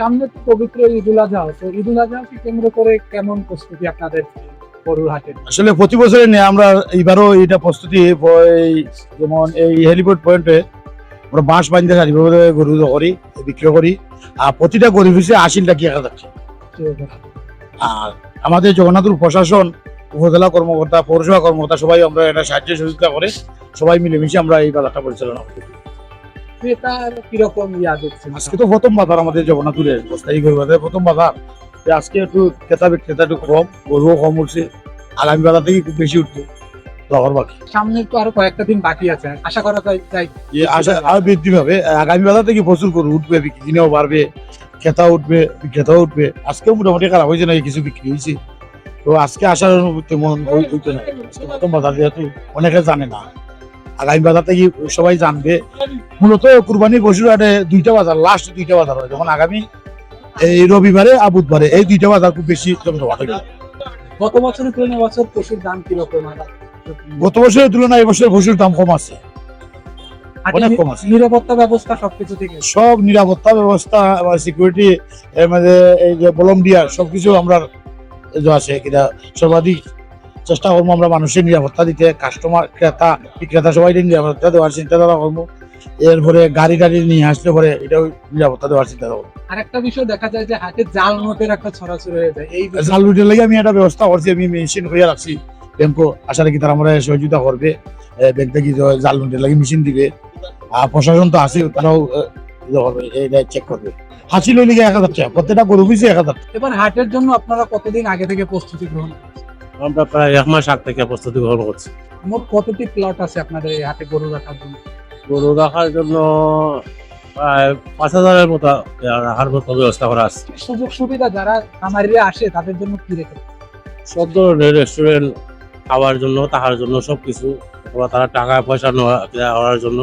সামনে তো পবিত্র ঈদুল আজহা, তো ঈদুল আজহাকে কেন্দ্র করে কেমন প্রস্তুতি আপনাদের আসলে প্রতি বছরে নিয়ে আমরা এবারও এটা প্রস্তুতি যেমন এই হেলিপোর্ট পয়েন্টে আমরা বাঁশ বাঁধতে সারি গরু করি বিক্রয় করি, আর প্রতিটা গরিব হিসেবে আশি টাকা এক হাজার আর আমাদের জগন্নাথপুর প্রশাসন, উপজেলা কর্মকর্তা, পৌরসভা কর্মকর্তা সবাই আমরা এটা সাহায্য সহযোগিতা করে সবাই মিলেমিশে আমরা এই বাজারটা পরিচালনা করি। কীরকম ইয়া দেখছেন আজকে তো প্রথম বাজার আমাদের বস্তাই গরু প্রথম বাজার আজকে একটু ক্রেতা বিক্রেতা একটু কম গরুও কম উঠছে আগামী বাজার থেকে খুব বেশি উঠবে বাকি সামনে তো আরও কয়েকটা দিন বাকি আছে আশা করা যায় আশা আরও বৃদ্ধি পাবে আগামী বেলা থেকে প্রচুর করে উঠবে কিনেও বাড়বে ক্রেতা উঠবে বিক্রেতাও উঠবে আজকেও মোটামুটি খারাপ হয়েছে না কিছু বিক্রি হয়েছে তো আজকে আসার তেমন ওই- হইতো না প্রথম বাজার যেহেতু অনেকে জানে না আগামী বাজার থেকে সবাই জানবে। মূলত কুরবানি পশুর হাটে দুইটা বাজার লাস্ট দুইটা বাজার হয়। যখন আগামী এই রবিবারে আর বুধবারে। এই দুইটা বাজার খুব বেশি জমজমাট হয় গত বছরের তুলনায় বছর পশুর দাম কীরকম? গত বছরের তুলনায় এবছর পশুর দাম কম আছে। অনেক কম আছে। নিরাপত্তা ব্যবস্থা সবকিছু থেকে? সব নিরাপত্তা ব্যবস্থা সিকিউরিটি এর মধ্যে এই যে ভলন্টিয়ার সবকিছু আমরা আছে কিনা সর্বাধিক চেষ্টা করব আমরা মানুষের নিরাপত্তা দিতে কাস্টমার ক্রেতা বিক্রেতা সবাই নিরাপত্তা দেওয়ার চিন্তাধারা করব। এরপরে গাড়ি গাড়ি নিয়ে আসলে পরে এটাও নিরাপত্তা দেওয়ার চিন্তা করব। আরেকটা বিষয় দেখা যায় যে হাটে জাল নোটের একটা ছড়াছড়ি হয়ে যায়। এই জাল লুটের লাগে আমি একটা ব্যবস্থা করছি আমি মেশিন হয়ে রাখছি। ব্যাংকও আশা রাখি তারা আমরা সহযোগিতা করবে। ব্যাংক থেকে জাল লুটের লাগে মেশিন দিবে। আর প্রশাসন তো আছে তারাও এটা চেক করবে। হাসি লইলে এক হাজার টাকা প্রত্যেকটা গরু পিছিয়ে এক হাজার এবার হাটের জন্য আপনারা কতদিন আগে থেকে প্রস্তুতি গ্রহণ? আমরা প্রায় এক মাস আগ থেকে প্রস্তুতি গ্রহণ করছি। মোট কতটি প্লট আছে আপনাদের এই হাটে গরু রাখার জন্য? গরু রাখার জন্য প্রায় পাঁচ হাজারের মতো রাখার মতো ব্যবস্থা করা আছে। সুযোগ সুবিধা যারা খামারিরা আসে তাদের জন্য কি রেখে? সব ধরনের রেস্টুরেন্ট খাওয়ার জন্য তাহার জন্য সবকিছু। অথবা তারা টাকা পয়সা নেওয়া নেওয়ার জন্য।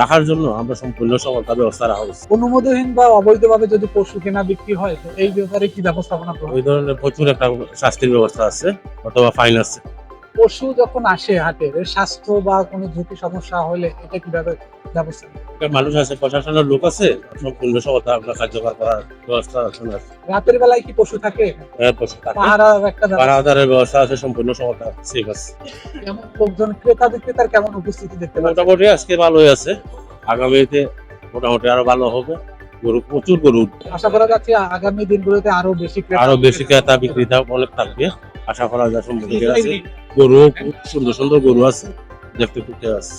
রাখার জন্য আমরা সম্পূর্ণ সকলটা ব্যবস্থা রাখা উচিত। অনুমোদনহীন বা অবৈধভাবে যদি পশু কেনা বিক্রি হয় তো এই ব্যাপারে কি ব্যবস্থাপনা করব ওই ধরনের প্রচুর একটা শাস্তির ব্যবস্থা আছে অথবা ফাইন আছে। পশু যখন আসে হাটে এর স্বাস্থ্য বা কোনো ঝুঁকি সমস্যা হলে এটা কীভাবে ব্যবস্থা মানুষ আছে প্রশাসনের লোক আছে সম্পূর্ণ সকলটা আমরা কার্যকর করার ব্যবস্থা আছে রাতের বেলায় কি পশু থাকে? এর পশু থাকে। পাহারা একটা ব্যবস্থা। ব্যবস্থা আছে সম্পূর্ণ সকলটা সেফ আছে। কেমন লোকজন ক্রেতা বিক্রেতার কেমন উপস্থিতি দেখতে মোটামুটি আজকে ভালোই আছে। আগামীতে মোটামুটি আরও ভালো হবে। গরু প্রচুর গরু আশা করা যাচ্ছে আগামী দিনগুলোতে আরও বেশি আরও বেশি ক্রেতা বিক্রেতা অনেক থাকবে। আশা করা যায় সম্পূর্ণ আছে। গরু সুন্দর সুন্দর গরু আছে। দেখতে খুব আছে